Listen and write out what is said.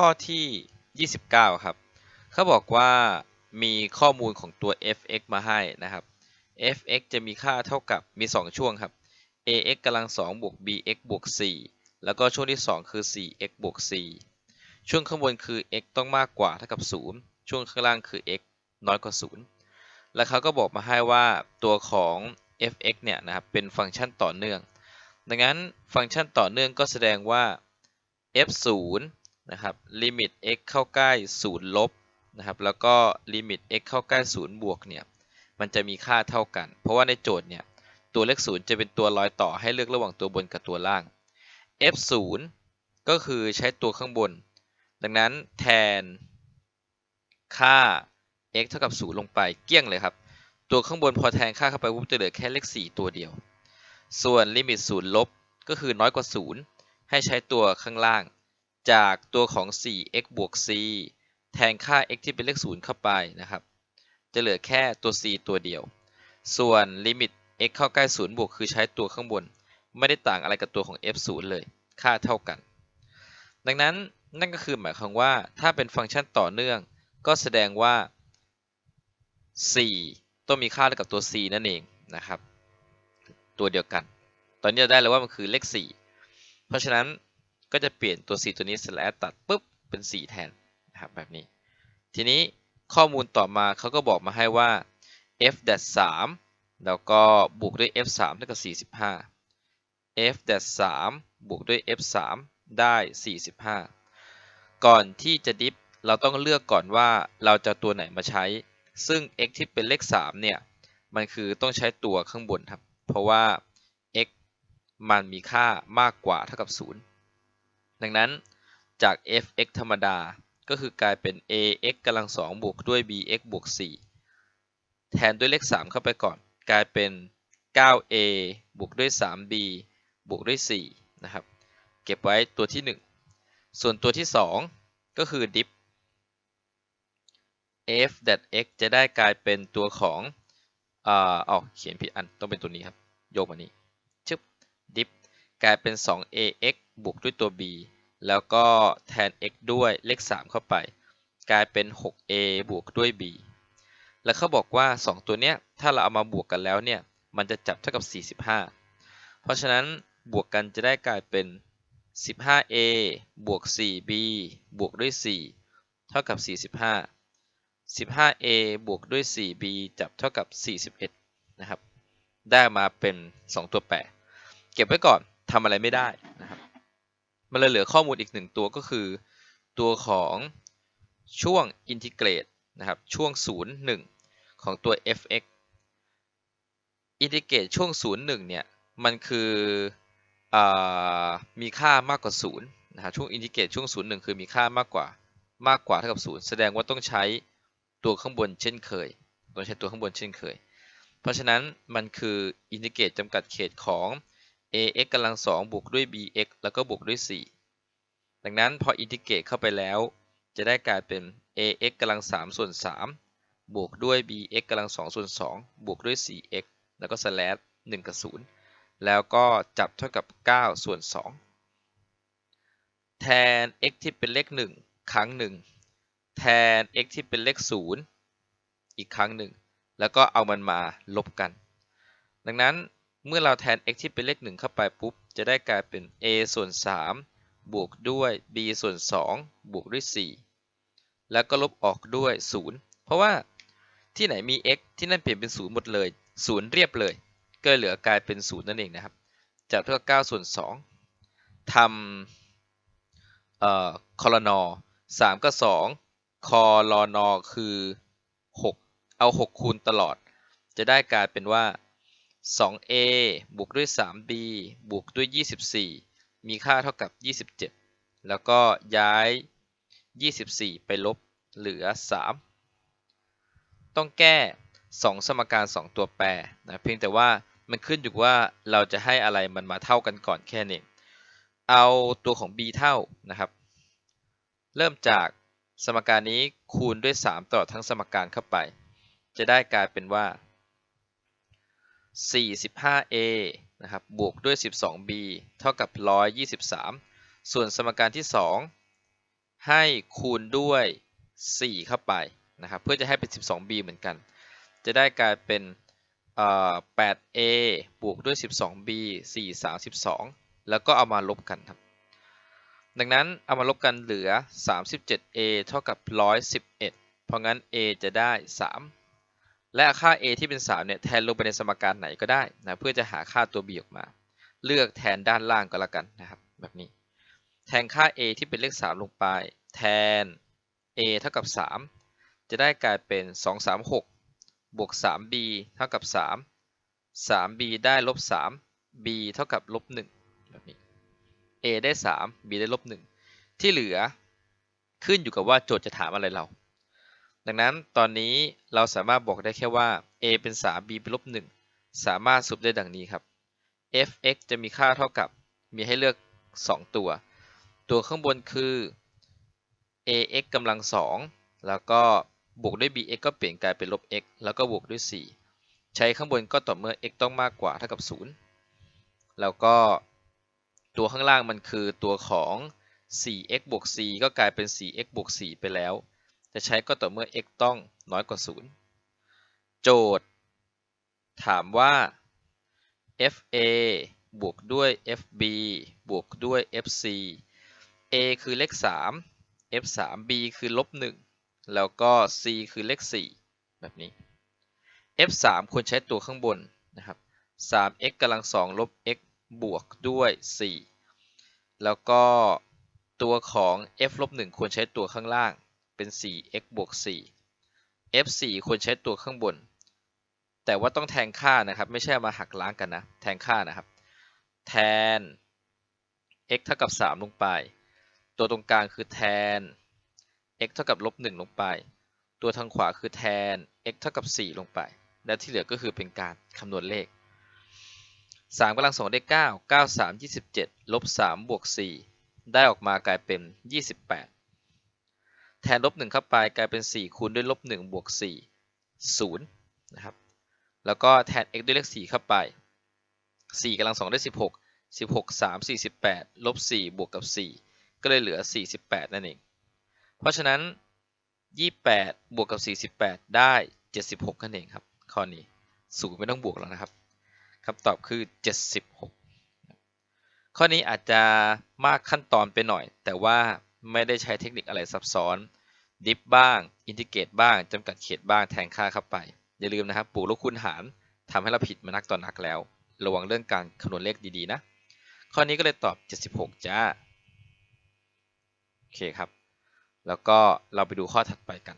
ข้อที่ 29 ครับเขาบอกว่ามีข้อมูลของตัว f(x) มาให้นะครับ f(x) จะมีค่าเท่ากับมี 2 ช่วงครับ ax กำลัง2บวก bx บวก4แล้วก็ช่วงที่ 2 คือ 4x บวก4ช่วงข้างบนคือ x ต้องมากกว่าเท่ากับ 0 ช่วงข้างล่างคือ x น้อยกว่า 0 แล้วเขาก็บอกมาให้ว่าตัวของ f(x) เนี่ยนะครับเป็นฟังก์ชันต่อเนื่อง ดังนั้นฟังก์ชันต่อเนื่องก็แสดงว่า f0 นะครับลิมิต x เข้าใกล้0ลบนะครับแล้วก็ลิมิต x เข้าใกล้0บวกเนี่ยมันจะมีค่าเท่ากัน เพราะว่าในโจทย์เนี่ยตัวเลข0จะเป็นตัวรอยต่อให้เลือกระหว่างตัวบนกับตัวล่าง f0 ก็คือใช้ตัวข้างบน ดังนั้นแทนค่า x เท่ากับ 0 ลงไปเกี้ยงเลยครับ ตัวข้างบนพอแทนค่าเข้าไปปุ๊บจะเหลือแค่เลข 4 ตัวเดียว ส่วนลิมิต 0 ลบก็คือน้อยกว่า 0 ให้ใช้ตัวข้างล่าง จากตัวของ 4x บวก c แทนค่า x ที่เป็นเลข0เข้าไปนะครับ จะเหลือแค่ตัว c ตัวเดียว ส่วนลิมิต x เข้าใกล้ 0 บวก คือใช้ตัวข้างบน ไม่ได้ต่างอะไรกับตัวของ f 0เลย ค่าเท่ากัน ดังนั้นนั่นก็คือหมายความว่าถ้าเป็นฟังก์ชันต่อเนื่อง ก็แสดงว่า 4 ต้องมีค่าเท่ากับตัว c นั่นเองนะครับ ตัวเดียวกัน ตอนนี้เราได้แล้วว่ามันคือเลข 4 เพราะฉะนั้น ก็จะเปลี่ยนตัว 4 ตัวนี้สแล้วตัดปุ๊บเป็น 4 แทนนะครับแบบนี้ ทีนี้ข้อมูลต่อมาเขาก็บอกมาให้ว่า f 3แล้วก็บวกด้วย f 3เท่ากับ 45 f 3บวกด้วย f 3ได้ 45 ก่อนที่จะดิฟเราต้องเลือกก่อนว่าเราจะตัวไหนมาใช้ ซึ่ง x ที่เป็นเลข 3 เนี่ย มันคือต้องใช้ตัวข้างบนครับ เพราะว่า x มันมีค่ามากกว่าเท่ากับ 0 ดังนั้นจาก f(x) ธรรมดา ก็คือกลายเป็น ax กำลัง2บวกด้วย bx บวก4แทนด้วยเลข 3 เข้าไปก่อน กลายเป็น 9a บวกด้วย 3b บวกด้วย4นะครับ เก็บไว้ตัวที่ 1 ส่วนตัวที่ 2 ก็คือ diff f x จะได้กลายเป็นตัวของอ่าออกเขียนผิดอันต้องเป็นตัวนี้ครับ โยกมานี้ชึบ diff กลายเป็น 2ax บวกด้วยตัว b แล้วก็แทน x ด้วยเลข 3 เข้าไป กลายเป็น 6a บวกด้วย b แล้วเขาบอกว่า 2 ตัวเนี้ยถ้าเราเอามาบวกกันแล้วเนี่ย มันจะจับเท่ากับ 45 เพราะฉะนั้นบวกกันจะได้กลายเป็น 15a บวก 4b บวกด้วย 4 เท่ากับ 45 15a บวกด้วย 4b จับเท่ากับ 41 นะครับ ได้มาเป็น 2 ตัวแปร เก็บไว้ก่อนทำอะไรไม่ได้ มันเลยเหลือข้อมูลอีกหนึ่งตัวก็คือ ตัวของช่วงอินทิเกรตนะครับช่วง 0 1 ของตัว f(x) อินทิเกรตช่วง 0 1 เนี่ย มันคืออมีค่ามากกว่า 0 นะครับช่วงอินทิเกรตช่วง 0 1 คือมีค่ามากกว่ามากกว่าเท่ากับ 0 แสดงว่าต้องใช้ตัวข้างบนเช่นเคย ต้องใช้ตัวข้างบนเช่นเคย เพราะฉะนั้นมันคืออินทิเกรตจำกัดเขตของ ax กำลัง2บวกด้วย bx แล้วก็บวกด้วย 4 ดังนั้นพออินทิเกรตเข้าไปแล้ว จะได้กลายเป็น ax กำลัง3ส่วน3บวกด้วย bx กำลัง2ส่วน2บวกด้วย 4x แล้วก็สแลช1กับ0แล้วก็จับเท่ากับ 9 ส่วน 2 แทน x ที่เป็นเลข 1 ครั้งหนึ่งแทน x ที่เป็นเลข 0 อีกครั้งหนึ่ง แล้วก็เอามันมาลบกัน ดังนั้น เมื่อเราแทน x ที่เป็นเลข 1 เข้าไปปุ๊บ จะได้กลายเป็น a ส่วน 3 บวกด้วย b ส่วน 2 บวกด้วย 4 แล้วก็ลบออกด้วย 0 เพราะว่าที่ไหนมี x ที่นั่นเปลี่ยนเป็น 0 หมดเลย 0 เรียบเลย ก็เหลือกลายเป็น 0 นั่นเองนะครับ จากเท่ากับ9ส่วน 2ทำเอ่อคอลนอ3กับ 2 คอลนอคือ 6 เอา 6 คูณตลอด จะได้กลายเป็นว่า 2a บวกด้วย 3b บวกด้วย 24 มีค่าเท่ากับ 27 แล้วก็ย้าย 24 ไปลบเหลือ 3 ต้องแก้ 2 สมการ 2 ตัวแปรนะเพียงแต่ว่ามันขึ้นอยู่ว่าเราจะให้อะไรมันมาเท่ากันก่อนแค่นี้เอาตัวของ b เท่านะครับ เริ่มจากสมการนี้คูณด้วย 3ตลอดทั้งสมการเข้าไป จะได้กลายเป็นว่า 45a นะครับบวกด้วย 12b เท่ากับ 123 ส่วนสมการที่ให้คูณด้วย 4 เข้าไปนะครับเพื่อจะให้เป็น 12b เหมือนกัน จะได้กลายเป็นเอ่อ 8a บวกด้วย 12b 4 32 แล้วก็เอามาลบกันครับ ดังนั้นเอามาลบกันเหลือ 37a เท่ากับ 111 เพราะงั้น a จะได้ 3 และค่า a ที่เป็น 3 เนี่ยแทนลงไปในสมการไหนก็ได้นะเพื่อจะหาค่าตัว b ออกมา เลือกแทนด้านล่างก็แล้วกันนะครับ แบบนี้ แทนค่า a ที่เป็นเลข 3 ลงไป แทน a เท่ากับ 3 จะได้กลายเป็น 236 บวก 3b เท่ากับ 3 3b ได้ลบ 3 b เท่ากับลบ 1 แบบนี้ a ได้ 3 b ได้ลบ 1 ที่เหลือขึ้นอยู่กับว่าโจทย์จะถามอะไรเรา ดังนั้นตอนนี้เราสามารถบอกได้แค่ว่า a เป็น 3 b เป็นลบ1สามารถสรุปได้ดังนี้ครับ f(x) จะมีค่าเท่ากับมีให้เลือก 2 ตัว ตัวข้างบนคือ ax กำลัง 2 แล้วก็บวกด้วย bx ก็เปลี่ยนกลายเป็นลบ x แล้วก็บวกด้วย 4 ใช้ข้างบนก็ต่อเมื่อ x ต้องมากกว่าเท่ากับ 0 แล้วก็ตัวข้างล่างมันคือตัวของ 4x บวก c ก็กลายเป็น 4x บวก 4 ไปแล้ว จะใช้ก็ต่อเมื่อ x ต้องน้อยกว่า 0 โจทย์ ถามว่า fa บวกด้วย fb บวกด้วย fc a คือเลข 3 f 3 b คือลบ 1 แล้วก็ c คือเลข 4 แบบนี้ f 3ควรใช้ตัวข้างบนนะครับ 3x กำลัง2ลบ x บวกด้วย 4 แล้วก็ตัวของ f ลบ1ควรใช้ตัวข้างล่าง เป็น 4x บวก 4 f 4 ควรใช้ตัวข้างบน แต่ว่าต้องแทนค่านะครับ ไม่ใช่มาหักล้างกันนะ แทนค่านะครับ แทน x เท่ากับ 3 ลงไป ตัวตรงกลางคือแทน x เท่ากับลบ 1 ลงไป ตัวทางขวาคือแทน x เท่ากับ 4 ลงไป และที่เหลือก็คือเป็นการคำนวณเลข 3กำลัง2ได้ 9 9 3 27 ลบ 3 บวก 4 ได้ออกมากลายเป็น 28 แทนลบ1เข้าไปกลายเป็น 4 คูณด้วยลบ1บวก4 0นะครับแล้วก็แทน x ด้วยเลข4เข้าไป 4กำลัง2ได้ 16 16 3 48ลบ4บวกกับ 4 ก็เลยเหลือ 48 นั่นเอง เพราะฉะนั้น 28 บวกกับ 48 ได้ 76 นั่นเองครับ ข้อนี้ศูนย์ไม่ต้องบวกแล้วนะครับคำตอบคือ 76 ข้อนี้อาจจะมากขั้นตอนไปหน่อย แต่ว่า ไม่ได้ใช้เทคนิคอะไรซับซ้อนดิฟบ้างอินทิเกรตบ้างจำกัดเขตบ้างแทนค่าเข้าไป อย่าลืมนะครับปู่ลูกคูณหารทำให้เราผิดมานักต่อนนักแล้ว ระวังเรื่องการคำนวณเลขดีๆนะ ข้อนี้ก็เลยตอบ 76 จ้า โอเคครับ แล้วก็เราไปดูข้อถัดไปกัน